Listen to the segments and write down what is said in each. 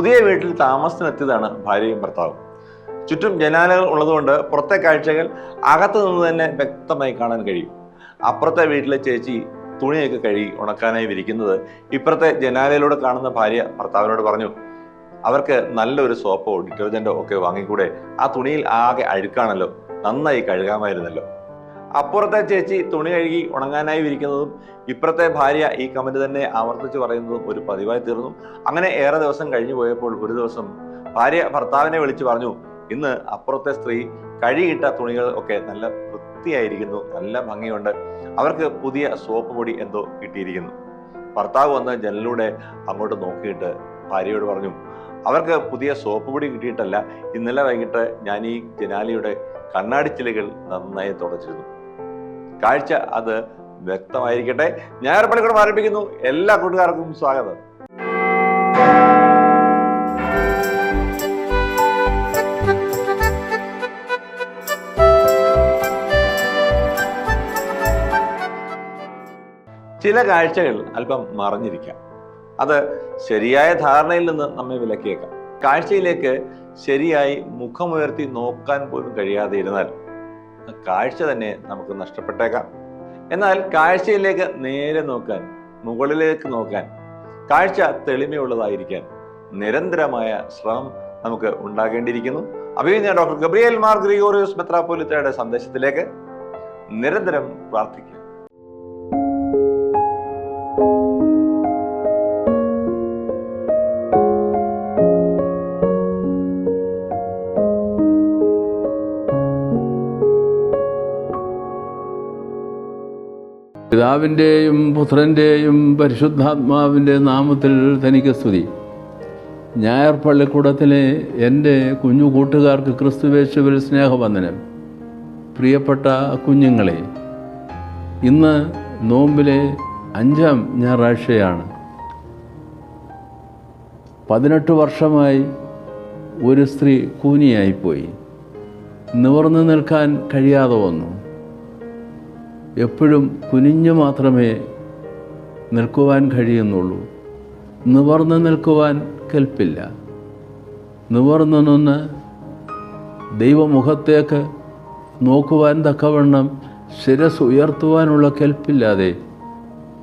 പുതിയ വീട്ടിൽ താമസത്തിനെത്തിയതാണ് ഭാര്യയും ഭർത്താവും. ചുറ്റും ജനാലകൾ ഉള്ളതുകൊണ്ട് പുറത്തെ കാഴ്ചകൾ അകത്തു നിന്ന് തന്നെ വ്യക്തമായി കാണാൻ കഴിയും. അപ്പുറത്തെ വീട്ടിലെ ചേച്ചി തുണിയൊക്കെ കഴുകി ഉണക്കാനായി വിരിക്കുന്നത് ഇപ്പുറത്തെ ജനാലയിലൂടെ കാണുന്ന ഭാര്യ ഭർത്താവിനോട് പറഞ്ഞു അവർക്ക് നല്ലൊരു സോപ്പോ ഡിറ്റർജന്റോ ഒക്കെ വാങ്ങിക്കൂടെ? ആ തുണിയിൽ ആകെ അഴുക്കാണല്ലോ. നന്നായി കഴുകാമായിരുന്നല്ലോ. അപ്പുറത്തെ ചേച്ചി തുണി കഴുകി ഉണങ്ങാനായി വിരിക്കുന്നതും ഇപ്പുറത്തെ ഭാര്യ ഈ കമന്റ് തന്നെ ആവർത്തിച്ച് പറയുന്നതും ഒരു പതിവായി തീർന്നു. അങ്ങനെ ഏറെ ദിവസം കഴിഞ്ഞു പോയപ്പോൾ ഒരു ദിവസം ഭാര്യ ഭർത്താവിനെ വിളിച്ചു പറഞ്ഞു ഇന്ന് അപ്പുറത്തെ സ്ത്രീ കഴുകിയിട്ട തുണികൾ ഒക്കെ നല്ല വൃത്തിയായിരിക്കുന്നു നല്ല ഭംഗിയുണ്ട്. അവർക്ക് പുതിയ സോപ്പ് പൊടി എന്തോ കിട്ടിയിരിക്കുന്നു. ഭർത്താവ് വന്ന് ജനലിലൂടെ അങ്ങോട്ട് നോക്കിയിട്ട് ഭാര്യയോട് പറഞ്ഞു അവർക്ക് പുതിയ സോപ്പ് പൊടി കിട്ടിയിട്ടല്ല ഇന്നലെ വൈകിട്ട് ഞാൻ ഈ ജനാലിയുടെ കണ്ണാടിച്ചിലുകൾ നന്നായി തുടച്ചിരുന്നു. കാഴ്ച അത് വ്യക്തമായിരിക്കട്ടെ. ഞായർ പണിക്കൂടം ആരംഭിക്കുന്നു. എല്ലാ കൂട്ടുകാർക്കും സ്വാഗതം. ചില കാഴ്ചകൾ അല്പം മറഞ്ഞിരിക്കാം. അത് ശരിയായ ധാരണയിൽ നിന്ന് നമ്മെ വിലക്കിയേക്കാം. കാഴ്ചയിലേക്ക് ശരിയായി മുഖമുയർത്തി നോക്കാൻ പോലും കഴിയാതെ ഇരുന്നാൽ കാഴ്ച തന്നെ നമുക്ക് നഷ്ടപ്പെട്ടേക്കാം. എന്നാൽ കാഴ്ചയിലേക്ക് നേരെ നോക്കാൻ മുകളിലേക്ക് നോക്കാൻ കാഴ്ച തെളിമയുള്ളതായിരിക്കാൻ നിരന്തരമായ ശ്രമം നമുക്ക് ഉണ്ടാകേണ്ടിയിരിക്കുന്നു. അഭിനയ ഡോക്ടർ ഗബ്രിയേൽ മാർ ഗ്രിഗോറിയോസ് മെത്രാപ്പോലിത്തയുടെ സന്ദേശത്തിലേക്ക് നിരന്തരം പ്രാർത്ഥിക്കുക പിതാവിന്റെയും പുത്രന്റെയും പരിശുദ്ധാത്മാവിന്റെ നാമത്തിൽ തനിക്ക് സ്തുതി. ഞായർ പള്ളിക്കൂടത്തിലെ എന്റെ കുഞ്ഞു കൂട്ടുകാർക്ക് ക്രിസ്തുവേശുവിൽ സ്നേഹവന്ദനം. പ്രിയപ്പെട്ട കുഞ്ഞുങ്ങളെ ഇന്ന് നോമ്പിലെ അഞ്ചാം ഞായറാഴ്ചയാണ്. പതിനെട്ട് വർഷമായി ഒരു സ്ത്രീ കൂനിയായിപ്പോയി. നിവർന്നു നിൽക്കാൻ കഴിയാതെ വന്നു. എപ്പോഴും കുനിഞ്ഞു മാത്രമേ നിൽക്കുവാൻ കഴിയുന്നുള്ളൂ. നിവർന്ന് നിൽക്കുവാൻ കൽപ്പില്ല. നിവർന്നു നിന്ന് ദൈവമുഖത്തേക്ക് നോക്കുവാൻ തക്കവണ്ണം ശിരസ് ഉയർത്തുവാനുള്ള കെൽപ്പില്ലാതെ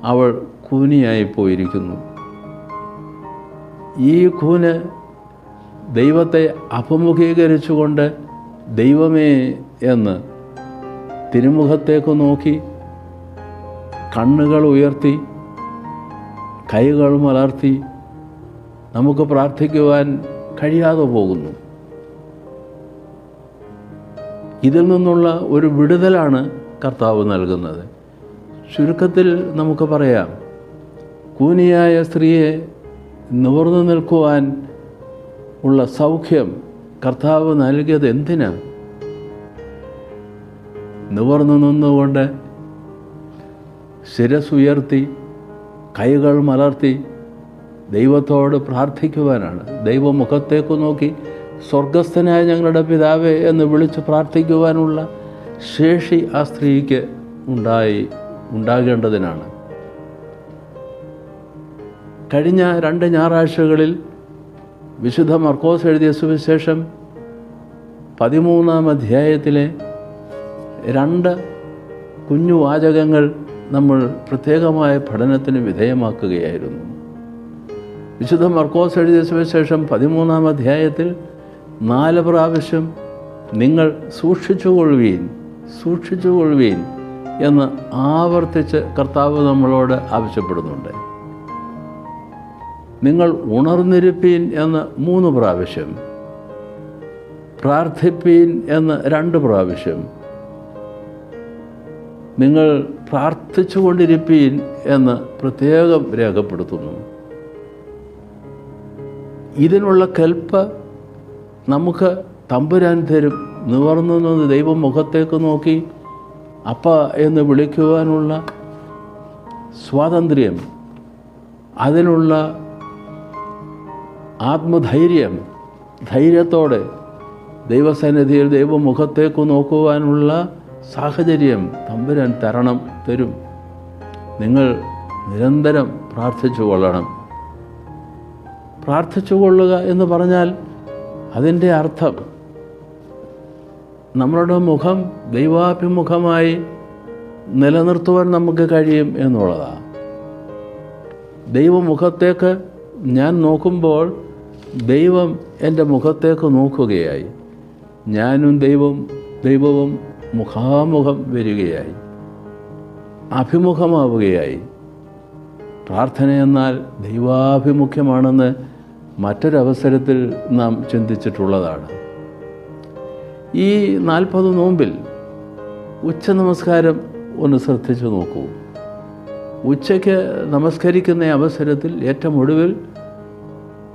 അവൾ കൂനിയായി പോയിരിക്കുന്നു. ഈ കൂന് ദൈവത്തെ അഭിമുഖീകരിച്ചുകൊണ്ട് ദൈവമേ എന്ന് തിരുമുഖത്തേക്ക് നോക്കി കണ്ണുകൾ ഉയർത്തി കൈകൾ മലർത്തി നമുക്ക് പ്രാർത്ഥിക്കുവാൻ കഴിയാതെ പോകുന്നു. ഇതിൽ നിന്നുള്ള ഒരു വിടുതലാണ് കർത്താവ് നൽകുന്നത്. ചുരുക്കത്തിൽ നമുക്ക് പറയാം കൂനിയായ സ്ത്രീയെ നിവർന്നു നിൽക്കുവാൻ ഉള്ള സൗഖ്യം കർത്താവ് നൽകിയത് എന്തിനാണ്? നിവർന്നു നിന്നുകൊണ്ട് ശിരസുയർത്തി കൈകൾ മലർത്തി ദൈവത്തോട് പ്രാർത്ഥിക്കുവാനാണ്. ദൈവമുഖത്തേക്ക് നോക്കി സ്വർഗസ്ഥനായ ഞങ്ങളുടെ പിതാവേ എന്ന് വിളിച്ച് പ്രാർത്ഥിക്കുവാനുള്ള ശേഷി ആ സ്ത്രീക്ക് ഉണ്ടായി ഉണ്ടാകേണ്ടതിനാണ്. കഴിഞ്ഞ രണ്ട് ഞായറാഴ്ചകളിൽ വിശുദ്ധ മർക്കോസ് എഴുതിയ സുവിശേഷം പതിമൂന്നാം അധ്യായത്തിലെ രണ്ട് കുഞ്ഞു വാചകങ്ങൾ നമ്മൾ പ്രത്യേകമായ പഠനത്തിന് വിധേയമാക്കുകയായിരുന്നു. വിശുദ്ധ മർക്കോസ് എഴുതിയ സുവിശേഷം പതിമൂന്നാം അധ്യായത്തിൽ നാല് പ്രാവശ്യം നിങ്ങൾ സൂക്ഷിച്ചുകൊള്ളുവീൻ സൂക്ഷിച്ചുകൊള്ളുവീൻ എന്ന് ആവർത്തിച്ച് കർത്താവ് നമ്മളോട് ആവശ്യപ്പെടുന്നുണ്ട്. നിങ്ങൾ ഉണർന്നിരുപ്പീൻ എന്ന് മൂന്ന് പ്രാവശ്യം പ്രാർത്ഥിപ്പീൻ എന്ന് രണ്ട് പ്രാവശ്യം നിങ്ങൾ പ്രാർത്ഥിച്ചു കൊണ്ടിരിപ്പീൻ എന്ന് പ്രത്യേകം രേഖപ്പെടുത്തുന്നു. ഇതിനുള്ള കൽപ്പ് നമുക്ക് തമ്പുരാൻ തരും നിവർന്നു നിന്ന് ദൈവം മുഖത്തേക്ക് നോക്കി അപ്പ എന്ന് വിളിക്കുവാനുള്ള സ്വാതന്ത്ര്യം അതിനുള്ള ആത്മധൈര്യം ധൈര്യത്തോടെ ദൈവസന്നിധിയിൽ ദൈവമുഖത്തേക്ക് നോക്കുവാനുള്ള സാഹചര്യം തമ്പുരാൻ തരണം തരും. നിങ്ങൾ നിരന്തരം പ്രാർത്ഥിച്ചു കൊള്ളണം. പ്രാർത്ഥിച്ചു കൊള്ളുക എന്ന് പറഞ്ഞാൽ അതിന്റെ അർത്ഥം നമ്മളുടെ മുഖം ദൈവാഭിമുഖമായി നിലനിർത്തുവാൻ നമുക്ക് കഴിയും എന്നുള്ളതാണ് ദൈവമുഖത്തേക്ക് ഞാൻ നോക്കുമ്പോൾ ദൈവം എന്റെ മുഖത്തേക്ക് നോക്കുകയായി. ഞാനും ദൈവം ദൈവവും മുഖാമുഖം വരികയായി അഭിമുഖമാവുകയായി. പ്രാർത്ഥന എന്നാൽ ദൈവാഭിമുഖ്യമാണെന്ന് മറ്റൊരവസരത്തിൽ നാം ചിന്തിച്ചിട്ടുള്ളതാണ്. ഈ നാൽപ്പത് നോമ്പിൽ ഉച്ച നമസ്കാരം ഒന്ന് ശ്രദ്ധിച്ചു നോക്കൂ. ഉച്ചയ്ക്ക് നമസ്കരിക്കുന്ന അവസരത്തിൽ ഏറ്റവും ഒടുവിൽ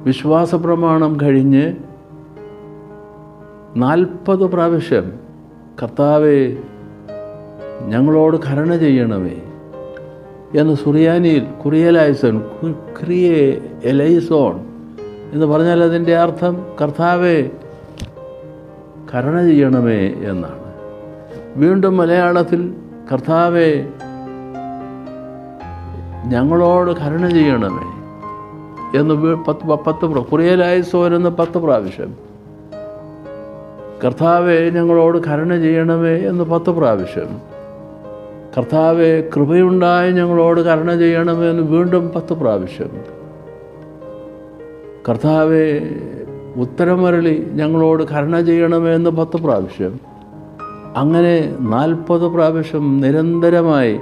വിശ്വാസ പ്രമാണം കഴിഞ്ഞ് നാൽപ്പത് പ്രാവശ്യം കർത്താവെ ഞങ്ങളോട് കരുണ ചെയ്യണമേ എന്ന് സുറിയാനിയിൽ കുറിയലൈസൺ ക്രിയെ എലൈസോൺ എന്ന് പറഞ്ഞാൽ അതിന്റെ അർത്ഥം കർത്താവെ കരുണ ചെയ്യണമേ എന്നാണ്. വീണ്ടും മലയാളത്തിൽ കർത്താവെ ഞങ്ങളോട് കരുണ ചെയ്യണമേ എന്ന് പത്ത് പത്ത് പ്ര- കുറിയലായസോൻ എന്ന് പത്ത് പ്രാവശ്യം കർത്താവെ ഞങ്ങളോട് കരുണ ചെയ്യണമേ എന്ന് പത്ത് പ്രാവശ്യം. കർത്താവെ കൃപയുണ്ടായി ഞങ്ങളോട് കരുണ ചെയ്യണമേ എന്ന് വീണ്ടും പത്ത് പ്രാവശ്യം. കർത്താവെ ഉത്തരമരളി ഞങ്ങളോട് കരുണ ചെയ്യണമേ എന്ന് പത്ത് പ്രാവശ്യം. അങ്ങനെ നാൽപ്പത് പ്രാവശ്യം നിരന്തരമായി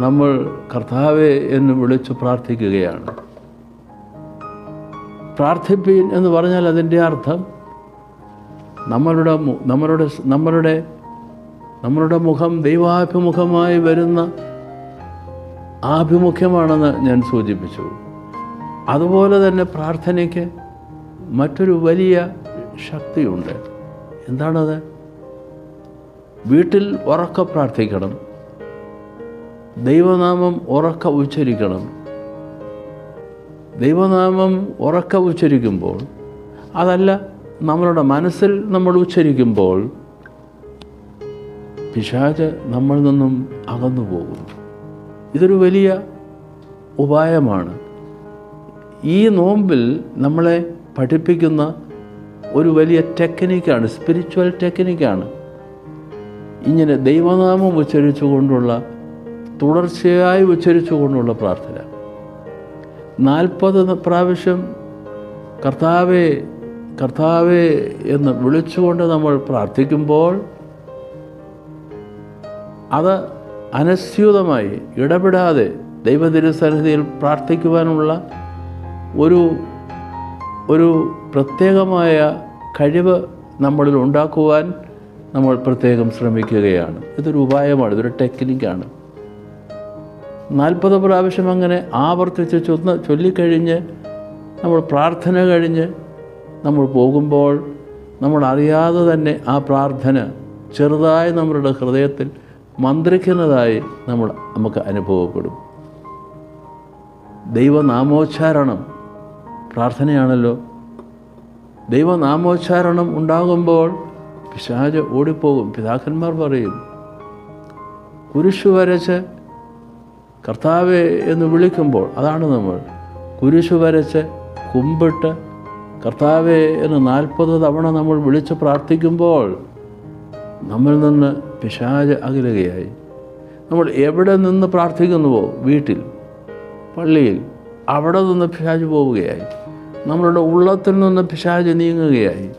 നമ്മൾ കർത്താവെ എന്ന് വിളിച്ചു പ്രാർത്ഥിക്കുകയാണ്. പ്രാർത്ഥിപ്പീൻ എന്ന് പറഞ്ഞാൽ അതിന്റെ അർത്ഥം നമ്മളുടെ നമ്മളുടെ നമ്മളുടെ നമ്മളുടെ മുഖം ദൈവാഭിമുഖമായി വരുന്ന ആഭിമുഖ്യമാണെന്ന് ഞാൻ സൂചിപ്പിച്ചു. അതുപോലെ തന്നെ പ്രാർത്ഥനയ്ക്ക് മറ്റൊരു വലിയ ശക്തിയുണ്ട്. എന്താണത്? വീട്ടിൽ ഉറക്ക പ്രാർത്ഥിക്കണം. ദൈവനാമം ഉറക്ക ഉച്ചരിക്കണം. ദൈവനാമം ഉറക്ക ഉച്ചരിക്കുമ്പോൾ അതല്ല നമ്മളുടെ മനസ്സിൽ നമ്മൾ ഉച്ചരിക്കുമ്പോൾ പിശാച് നമ്മളിൽ നിന്നും അകന്നു പോകും ഇതൊരു വലിയ ഉപായമാണ്. ഈ നോമ്പിൽ നമ്മളെ പഠിപ്പിക്കുന്ന ഒരു വലിയ ടെക്നിക്കാണ് സ്പിരിച്വൽ ടെക്നിക്കാണ് ഇങ്ങനെ ദൈവനാമം ഉച്ചരിച്ചുകൊണ്ടുള്ള തുടർച്ചയായി ഉച്ചരിച്ചുകൊണ്ടുള്ള പ്രാർത്ഥന. നാൽപ്പത് പ്രാവശ്യം കർത്താവെ കർത്താവെ എന്ന് വിളിച്ചുകൊണ്ട് നമ്മൾ പ്രാർത്ഥിക്കുമ്പോൾ അത് അനസ്യൂതമായി ഇടപെടാതെ ദൈവതിരുസന്നിധിയിൽ പ്രാർത്ഥിക്കുവാനുള്ള ഒരു ഒരു പ്രത്യേകമായ കഴിവ് നമ്മളിൽ ഉണ്ടാക്കുവാൻ നമ്മൾ പ്രത്യേകം ശ്രമിക്കുകയാണ്. ഇതൊരു ഉപായമാണ് ഇതൊരു ടെക്നിക്കാണ്. നാൽപ്പത് പ്രാവശ്യം അങ്ങനെ ആവർത്തിച്ച് ചൊന്ന് ചൊല്ലിക്കഴിഞ്ഞ് നമ്മൾ പ്രാർത്ഥന കഴിഞ്ഞ് നമ്മൾ പോകുമ്പോൾ നമ്മൾ അറിയാതെ തന്നെ ആ പ്രാർത്ഥന ചെറുതായി നമ്മളുടെ ഹൃദയത്തിൽ മന്ത്രിക്കുന്നതായി നമ്മൾ നമുക്ക് അനുഭവപ്പെടും. ദൈവനാമോച്ചാരണം പ്രാർത്ഥനയാണല്ലോ. ദൈവനാമോച്ചാരണം ഉണ്ടാകുമ്പോൾ പിശാജ് ഓടിപ്പോകും. പിതാക്കന്മാർ പറയും കുരിശു വരച്ച് കർത്താവെ എന്ന് വിളിക്കുമ്പോൾ അതാണ് നമ്മൾ കുരിശു വരച്ച് കുമ്പിട്ട് കർത്താവെ എന്ന് നാൽപ്പത് തവണ നമ്മൾ വിളിച്ച് പ്രാർത്ഥിക്കുമ്പോൾ നമ്മിൽ നിന്ന് പിശാജ് അകലുകയായി. നമ്മൾ എവിടെ നിന്ന് പ്രാർത്ഥിക്കുന്നുവോ വീട്ടിൽ പള്ളിയിൽ അവിടെ നിന്ന് പിശാജ് പോവുകയായി. നമ്മളുടെ ഉള്ളത്തിൽ നിന്ന് പിശാജ് നീങ്ങുകയായി.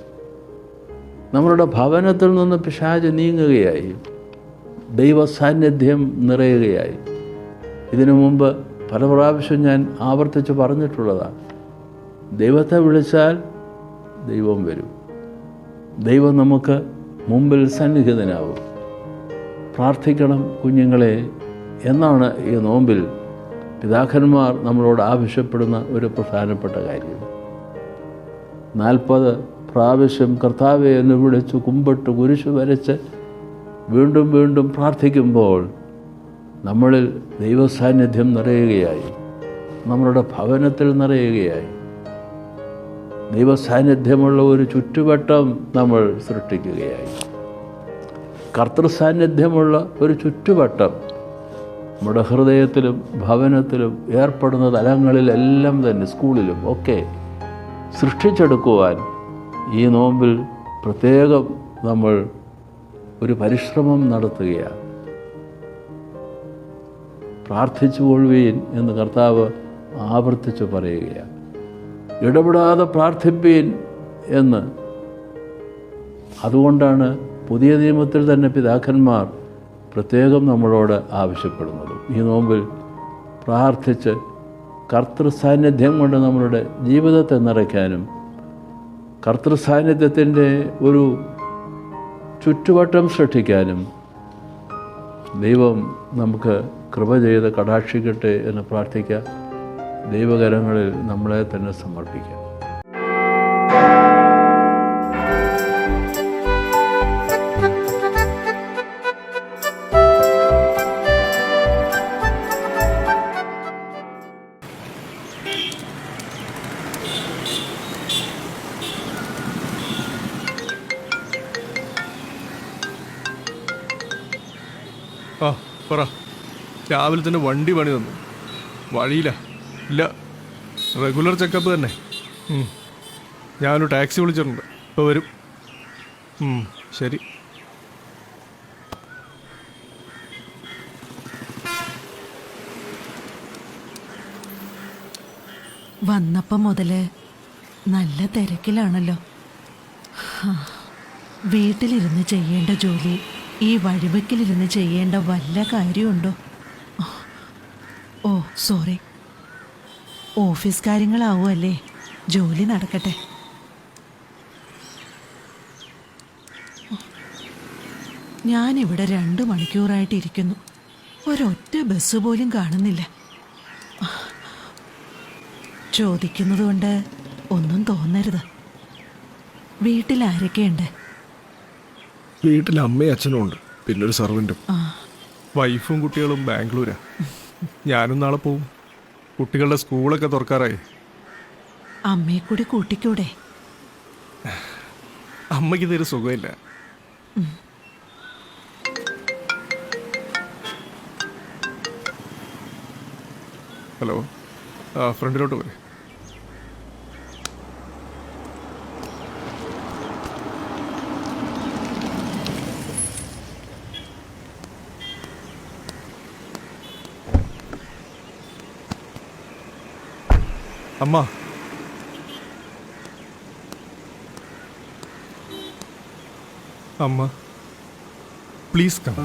നമ്മളുടെ ഭവനത്തിൽ നിന്ന് പിശാജ് നീങ്ങുകയായി. ദൈവ സാന്നിധ്യം നിറയുകയായി. ഇതിനു മുമ്പ് പല പ്രാവശ്യം ഞാൻ ആവർത്തിച്ച് പറഞ്ഞിട്ടുള്ളതാണ്. ദൈവത്തെ വിളിച്ചാൽ ദൈവം വരും. ദൈവം നമുക്ക് മുമ്പിൽ സന്നിഹിതനാവും. പ്രാർത്ഥിക്കണം കുഞ്ഞുങ്ങളെ എന്നാണ് ഈ നോമ്പിൽ പിതാക്കന്മാർ നമ്മളോട് ആവശ്യപ്പെടുന്ന ഒരു പ്രധാനപ്പെട്ട കാര്യം. നാൽപ്പത് പ്രാവശ്യം കർത്താവെ എന്ന് വിളിച്ച് കുമ്പിട്ട് കുരിശ് വരച്ച് വീണ്ടും വീണ്ടും പ്രാർത്ഥിക്കുമ്പോൾ നമ്മളിൽ ദൈവസാന്നിധ്യം നിറയുകയായി. നമ്മളുടെ ഭവനത്തിൽ നിറയുകയായി. ദൈവസാന്നിധ്യമുള്ള ഒരു ചുറ്റുവട്ടം നമ്മൾ സൃഷ്ടിക്കുകയായി. കർത്തൃസാന്നിധ്യമുള്ള ഒരു ചുറ്റുവട്ടം നമ്മുടെ ഹൃദയത്തിലും ഭവനത്തിലും ഏർപ്പെടുന്ന തലങ്ങളിലെല്ലാം തന്നെ സ്കൂളിലും ഒക്കെ സൃഷ്ടിച്ചെടുക്കുവാൻ ഈ നോമ്പിൽ പ്രത്യേകം നമ്മൾ ഒരു പരിശ്രമം നടത്തുകയാണ്. പ്രാർത്ഥിച്ചു കൊള്ളുവീൻ എന്ന് കർത്താവ് ആവർത്തിച്ച് പറയുകയാണ്. ഇടപെടാതെ പ്രാർത്ഥിപ്പീൻ എന്ന്. അതുകൊണ്ടാണ് പുതിയ നിയമത്തിൽ തന്നെ പിതാക്കന്മാർ പ്രത്യേകം നമ്മളോട് ആവശ്യപ്പെടുന്നത്. ഈ നോമ്പിൽ പ്രാർത്ഥിച്ച് കർത്തൃ സാന്നിധ്യം കൊണ്ട് നമ്മളുടെ ജീവിതത്തെ നിറയ്ക്കാനും കർത്തൃ സാന്നിധ്യത്തിന്റെ ഒരു ചുറ്റുവട്ടം സൃഷ്ടിക്കാനും ദൈവം നമുക്ക് കൃപ ചെയ്ത് കടാക്ഷിക്കട്ടെ എന്ന് പ്രാർത്ഥിക്കാം. ദൈവകരങ്ങളിൽ നമ്മളെ തന്നെ സമർപ്പിക്കാം. പറ. രാവിലെ തന്നെ വണ്ടി പണി തന്നു. വഴിയില്ല ഇല്ല. റെഗുലർ ചെക്കപ്പ് തന്നെ. ഞാനൊരു ടാക്സി വിളിച്ചിട്ടുണ്ട്. ഇപ്പോൾ വരും. ശരി. വന്നപ്പം മുതൽ നല്ല തിരക്കിലാണല്ലോ. വീട്ടിലിരുന്ന് ചെയ്യേണ്ട ജോലി ഈ വഴിവെക്കിലിരുന്ന് ചെയ്യേണ്ട വല്ല കാര്യമുണ്ടോ? ഓ സോറി ഓഫീസ് കാര്യങ്ങളാവുമല്ലേ? ജോലി നടക്കട്ടെ. ഞാനിവിടെ രണ്ട് മണിക്കൂറായിട്ട് ഇരിക്കുന്നു ഒരൊറ്റ ബസ് പോലും കാണുന്നില്ല. ചോദിക്കുന്നത് കൊണ്ട് ഒന്നും തോന്നരുത്. വീട്ടിൽ ആരൊക്കെയുണ്ട്? വീട്ടിൽ അമ്മയും അച്ഛനും ഉണ്ട്. പിന്നെ ഒരു സർവന്റും വൈഫും കുട്ടികളും ബാംഗ്ലൂരാ. ഞാനും നാളെ പോവും. കുട്ടികളുടെ സ്കൂളൊക്കെ തുറക്കാറായി. അമ്മയെ കൂടി കൂട്ടിക്കൂടെ? അമ്മയ്ക്ക് ഇതൊരു സുഖമില്ല ഹലോ ഫ്രണ്ടിലോട്ട് പോരെ. അമ്മ. അമ്മ. Please come.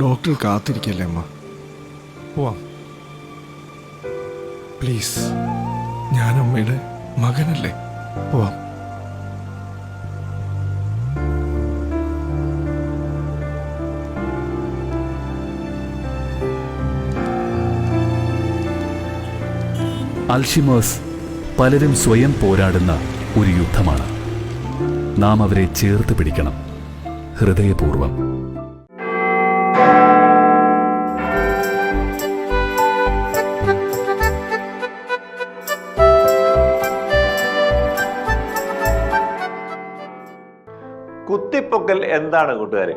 ഡോക്ടർ കാത്തിരിക്കല്ലേ അമ്മ? പോവാം. പ്ലീസ്. ഞാൻ അമ്മയുടെ മകനല്ലേ? പോവാം. അൽഷിമേഴ്സ് പലരും സ്വയം പോരാടുന്ന ഒരു യുദ്ധമാണ്. നാം അവരെ ചേർത്ത് പിടിക്കണം. ഹൃദയപൂർവം. കുത്തിപ്പൊക്കൽ എന്താണ് കൂട്ടുകാരെ?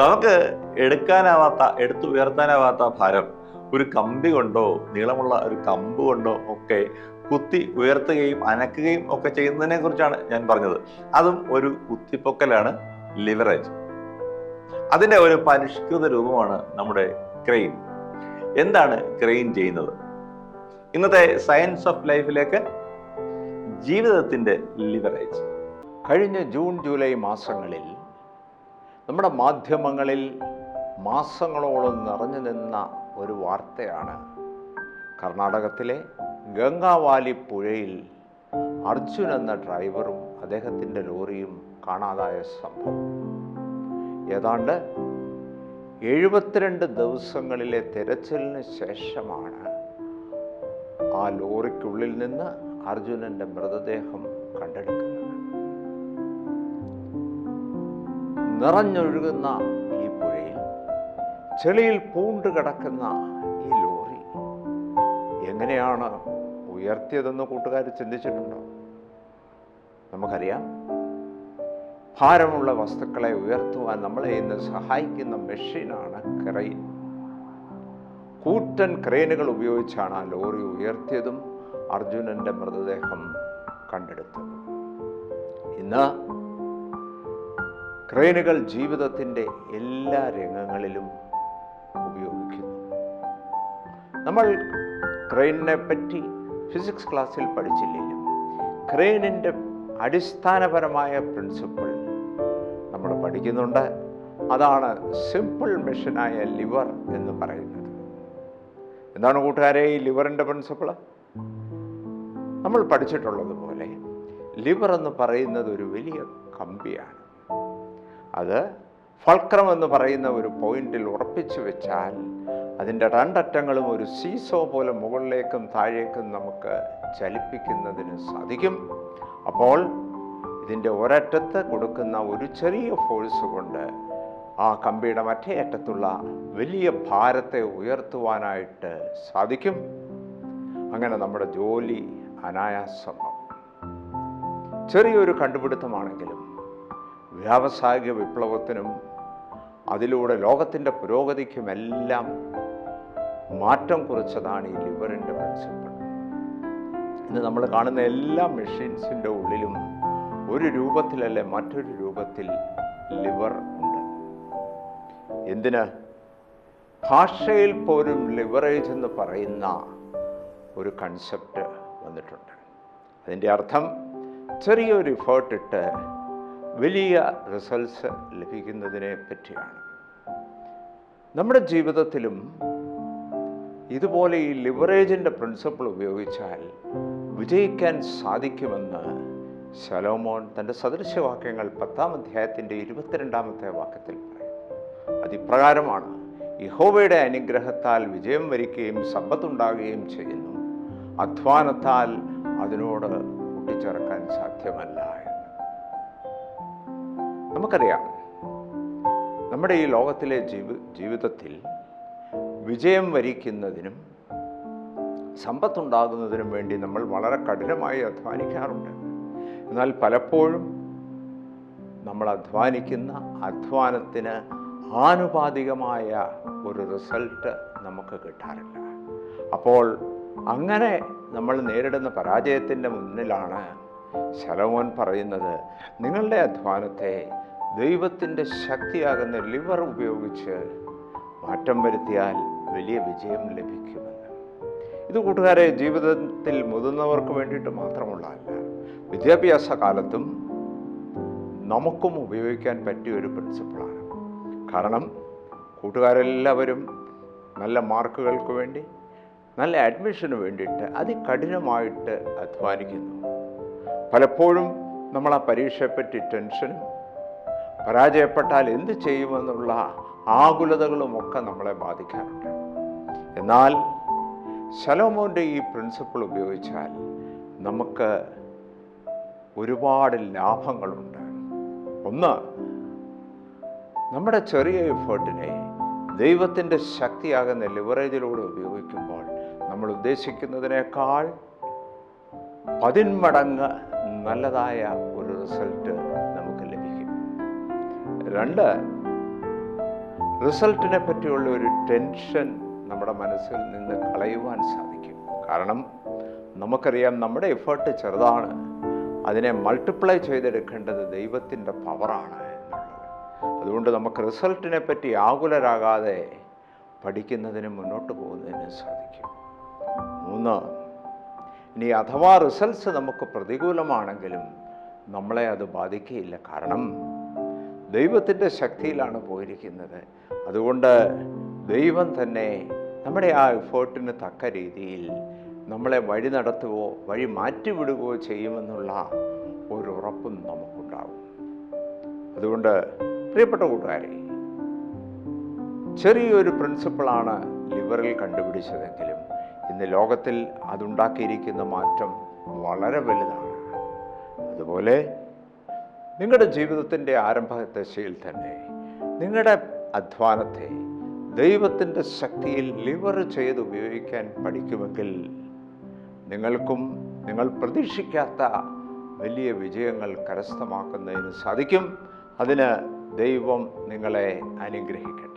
നമുക്ക് എടുക്കാനാവാത്ത എടുത്തു ഉയർത്താനാവാത്ത ഭാരം ഒരു കമ്പി കൊണ്ടോ നീളമുള്ള ഒരു കമ്പ് കൊണ്ടോ ഒക്കെ കുത്തി ഉയർത്തുകയും അനക്കുകയും ഒക്കെ ചെയ്യുന്നതിനെ കുറിച്ചാണ് ഞാൻ പറഞ്ഞത്. അതും ഒരു കുത്തിപ്പൊക്കലാണ് ലിവറേജ്. അതിന്റെ ഒരു പരിഷ്കൃത രൂപമാണ് നമ്മുടെ ക്രെയിൻ. എന്താണ് ക്രെയിൻ ചെയ്യുന്നത്? ഇന്നത്തെ സയൻസ് ഓഫ് ലൈഫിലേക്ക് ജീവിതത്തിന്റെ ലിവറേജ്. കഴിഞ്ഞ ജൂൺ ജൂലൈ മാസങ്ങളിൽ നമ്മുടെ മാധ്യമങ്ങളിൽ മാസങ്ങളോളം നിറഞ്ഞു നിന്ന ഒരു വാർത്തയാണ്. കർണാടകത്തിലെ ഗംഗാവാലി പുഴയിൽ അർജുൻ എന്ന ഡ്രൈവറും അദ്ദേഹത്തിന്റെ ലോറിയും കാണാതായ സംഭവം. ഏതാണ്ട് എഴുപത്തിരണ്ട് ദിവസങ്ങളിലെ തിരച്ചിലിന് ശേഷമാണ് ആ ലോറിക്കുള്ളിൽ നിന്ന് അർജുനന്റെ മൃതദേഹം കണ്ടെടുക്കുന്നത്. നിറഞ്ഞൊഴുകുന്ന ചെളിയിൽ പൂണ്ടു കിടക്കുന്ന ഈ ലോറി എങ്ങനെയാണ് ഉയർത്തിയതെന്ന് കൂട്ടുകാർ ചിന്തിച്ചിട്ടുണ്ടോ? നമുക്കറിയാം. ഭാരമുള്ള വസ്തുക്കളെ ഉയർത്തുവാൻ നമ്മളെ ഇന്ന് സഹായിക്കുന്ന മെഷീനാണ് ക്രെയിൻ. കൂറ്റൻ ക്രെയിനുകൾ ഉപയോഗിച്ചാണ് ആ ലോറി ഉയർത്തിയതും അർജുനന്റെ മൃതദേഹം കണ്ടെടുത്തത്. ഇന്ന് ക്രെയിനുകൾ ജീവിതത്തിന്റെ എല്ലാ രംഗങ്ങളിലും നമ്മൾ ക്രെയിനിനെ പറ്റി ഫിസിക്സ് ക്ലാസ്സിൽ പഠിച്ചില്ലെങ്കിലും ക്രെയിനിന്റെ അടിസ്ഥാനപരമായ പ്രിൻസിപ്പിൾ നമ്മൾ പഠിക്കുന്നുണ്ട്. അതാണ് സിമ്പിൾ മെഷീനായ ലിവർ എന്ന് പറയുന്നത്. എന്താണ് കൂട്ടുകാരെ ഈ ലിവറിന്റെ പ്രിൻസിപ്പിൾ നമ്മൾ പഠിച്ചിട്ടുള്ളതുപോലെ ലിവർ എന്ന് പറയുന്നത് ഒരു വലിയ കമ്പിയാണ്. അത് ഫൾക്രം എന്ന് പറയുന്ന ഒരു പോയിന്റിൽ ഉറപ്പിച്ചു വെച്ചാൽ അതിന്റെ രണ്ടറ്റങ്ങളും ഒരു സീസോ പോലെ മുകളിലേക്കും താഴേക്കും നമുക്ക് ചലിപ്പിക്കുന്നതിന് സാധിക്കും. അപ്പോൾ ഇതിന്റെ ഒരറ്റത്ത് കൊടുക്കുന്ന ഒരു ചെറിയ ഫോഴ്സ് കൊണ്ട് ആ കമ്പിയുടെ മറ്റേ അറ്റത്തുള്ള വലിയ ഭാരത്തെ ഉയർത്തുവാനായിട്ട് സാധിക്കും. അങ്ങനെ നമ്മുടെ ജോലി അനായാസമാവും. ചെറിയൊരു കണ്ടുപിടുത്തമാണെങ്കിലും വ്യാവസായിക വിപ്ലവത്തിനും അതിലൂടെ ലോകത്തിന്റെ പുരോഗതിക്കുമെല്ലാം മാറ്റം കുറിച്ചതാണ് ഈ ലിവറിന്റെ പ്രിൻസിപ്പിൾ. ഇന്ന് നമ്മൾ കാണുന്ന എല്ലാ മെഷീൻസിന്റെ ഉള്ളിലും ഒരു രൂപത്തിലല്ലേ മറ്റൊരു രൂപത്തിൽ ലിവർ ഉണ്ട്. എന്തിന്? ഭാഷയിൽ പോലും ലിവറേജ് എന്ന് പറയുന്ന ഒരു കൺസെപ്റ്റ് വന്നിട്ടുണ്ട്. അതിന്റെ അർത്ഥം ചെറിയൊരു ഇഫേർട്ട് ഇട്ട് വലിയ റിസൾട്ട്സ് ലഭിക്കുന്നതിനെ പറ്റിയാണ്. നമ്മുടെ ജീവിതത്തിലും ഇതുപോലെ ഈ ലിവറേജിന്റെ പ്രിൻസിപ്പിൾ ഉപയോഗിച്ചാൽ വിജയിക്കാൻ സാധിക്കുമെന്ന് ശലോമോൻ തന്റെ സദൃശവാക്യങ്ങൾ പത്താം അധ്യായത്തിന്റെ ഇരുപത്തിരണ്ടാമത്തെ വാക്യത്തിൽ പറയും അതിപ്രകാരമാണ് യഹോവയുടെ അനുഗ്രഹത്താൽ വിജയം വരിക്കുകയും സമ്പത്തുണ്ടാകുകയും ചെയ്യുന്നു. അധ്വാനത്താൽ അതിനോട് കൂട്ടിച്ചേർക്കാൻ സാധ്യമല്ല എന്ന്. നമുക്കറിയാം. നമ്മുടെ ഈ ലോകത്തിലെ ജീവി ജീവിതത്തിൽ വിജയം വരിക്കുന്നതിനും സമ്പത്തുണ്ടാകുന്നതിനും വേണ്ടി നമ്മൾ വളരെ കഠിനമായി അധ്വാനിക്കാറുണ്ട്. എന്നാൽ പലപ്പോഴും നമ്മൾ അധ്വാനിക്കുന്ന അധ്വാനത്തിന് ആനുപാതികമായ ഒരു റിസൾട്ട് നമുക്ക് കിട്ടാറില്ല. അപ്പോൾ അങ്ങനെ നമ്മൾ നേരിടുന്ന പരാജയത്തിന്റെ മുന്നിലാണ് ശലോമോൻ പറയുന്നത് നിങ്ങളുടെ അധ്വാനത്തെ ദൈവത്തിന്റെ ശക്തിയാകുന്ന ലിവർ ഉപയോഗിച്ച് മാറ്റം വരുത്തിയാൽ വലിയ വിജയം ലഭിക്കുമെന്ന്. ഇത് കൂട്ടുകാരെ ജീവിതത്തിൽ മുതിർന്നവർക്ക് വേണ്ടിയിട്ട് മാത്രമുള്ളതല്ല വിദ്യാഭ്യാസ കാലത്തും നമുക്കും ഉപയോഗിക്കാൻ പറ്റിയ ഒരു പ്രിൻസിപ്പിളാണ് കാരണം കൂട്ടുകാരെല്ലാവരും നല്ല മാർക്കുകൾക്ക് വേണ്ടി നല്ല അഡ്മിഷന് വേണ്ടിയിട്ട് അതികഠിനമായിട്ട് അധ്വാനിക്കുന്നു. പലപ്പോഴും നമ്മൾ ആ പരീക്ഷയെപ്പറ്റി ടെൻഷനും പരാജയപ്പെട്ടാൽ എന്ത് ചെയ്യുമെന്നുള്ള ആകുലതകളുമൊക്കെ നമ്മളെ ബാധിക്കാറുണ്ട്. എന്നാൽ ശലോമോന്റെ ഈ പ്രിൻസിപ്പിൾ ഉപയോഗിച്ചാൽ നമുക്ക് ഒരുപാട് ലാഭങ്ങളുണ്ട്. ഒന്ന് നമ്മുടെ ചെറിയ എഫേർട്ടിനെ ദൈവത്തിന്റെ ശക്തിയാകുന്ന ലിവറേജിലൂടെ ഉപയോഗിക്കുമ്പോൾ നമ്മൾ ഉദ്ദേശിക്കുന്നതിനേക്കാൾ പതിന്മടങ്ങ് നല്ലതായ ഒരു റിസൾട്ട് നമുക്ക് ലഭിക്കും. രണ്ട് റിസൾട്ടിനെ പറ്റിയുള്ള ഒരു ടെൻഷൻ നമ്മുടെ മനസ്സിൽ നിന്ന് കളയുവാൻ സാധിക്കും. കാരണം നമുക്കറിയാം നമ്മുടെ എഫേർട്ട് ചെറുതാണ്. അതിനെ മൾട്ടിപ്ലൈ ചെയ്തെടുക്കേണ്ടത് ദൈവത്തിന്റെ പവറാണ് എന്നുള്ളത്. അതുകൊണ്ട് നമുക്ക് റിസൾട്ടിനെ പറ്റി ആകുലരാകാതെ പഠിക്കുന്നതിന് മുന്നോട്ട് പോകുന്നതിന് സാധിക്കും. മൂന്ന് ഇനി അഥവാ റിസൾട്ട്സ് നമുക്ക് പ്രതികൂലമാണെങ്കിലും നമ്മളെ അത് ബാധിക്കുകയില്ല. കാരണം ദൈവത്തിന്റെ ശക്തിയിലാണ് പോയിരിക്കുന്നത്. അതുകൊണ്ട് ദൈവം തന്നെ നമ്മുടെ ആ എഫേർട്ടിന് തക്ക രീതിയിൽ നമ്മളെ വഴി നടത്തുകയോ വഴി മാറ്റിവിടുകയോ ചെയ്യുമെന്നുള്ള ഒരു ഉറപ്പും നമുക്കുണ്ടാവും അതുകൊണ്ട് പ്രിയപ്പെട്ട കൂട്ടുകാരെ ചെറിയൊരു പ്രിൻസിപ്പിളാണ് ലിവറിൽ കണ്ടുപിടിച്ചതെങ്കിലും ഇന്ന് ലോകത്തിൽ അതുണ്ടാക്കിയിരിക്കുന്ന മാറ്റം വളരെ വലുതാണ്. അതുപോലെ നിങ്ങളുടെ ജീവിതത്തിന്റെ ആരംഭ ദശയിൽ തന്നെ. നിങ്ങളുടെ അധ്വാനത്തെ ദൈവത്തിന്റെ ശക്തിയിൽ ലിവർ ചെയ്ത് ഉപയോഗിക്കാൻ പഠിക്കുമെങ്കിൽ നിങ്ങൾക്കും നിങ്ങൾ പ്രതീക്ഷിക്കാത്ത വലിയ വിജയങ്ങൾ കരസ്ഥമാക്കുന്നതിന് സാധിക്കും. അതിന് ദൈവം നിങ്ങളെ അനുഗ്രഹിക്കട്ടെ.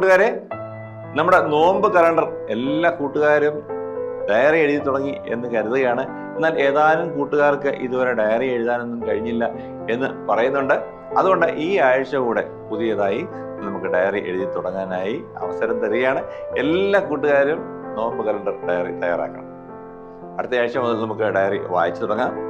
കൂട്ടുകാരെ നമ്മുടെ നോമ്പ് കലണ്ടർ എല്ലാ കൂട്ടുകാരും ഡയറി എഴുതി തുടങ്ങി എന്ന് കരുതുകയാണ്. എന്നാൽ ഏതാനും കൂട്ടുകാർക്ക് ഇതുവരെ ഡയറി എഴുതാനൊന്നും കഴിഞ്ഞില്ല എന്ന് പറയുന്നുണ്ട്. അതുകൊണ്ട് ഈ ആഴ്ച കൂടെ പുതിയതായി നമുക്ക് ഡയറി എഴുതി തുടങ്ങാനായി അവസരം തരികയാണ്. എല്ലാ കൂട്ടുകാരും നോമ്പ് കലണ്ടർ ഡയറി തയ്യാറാക്കണം. അടുത്ത ആഴ്ച മുതൽ നമുക്ക് ഡയറി വായിച്ചു തുടങ്ങാം.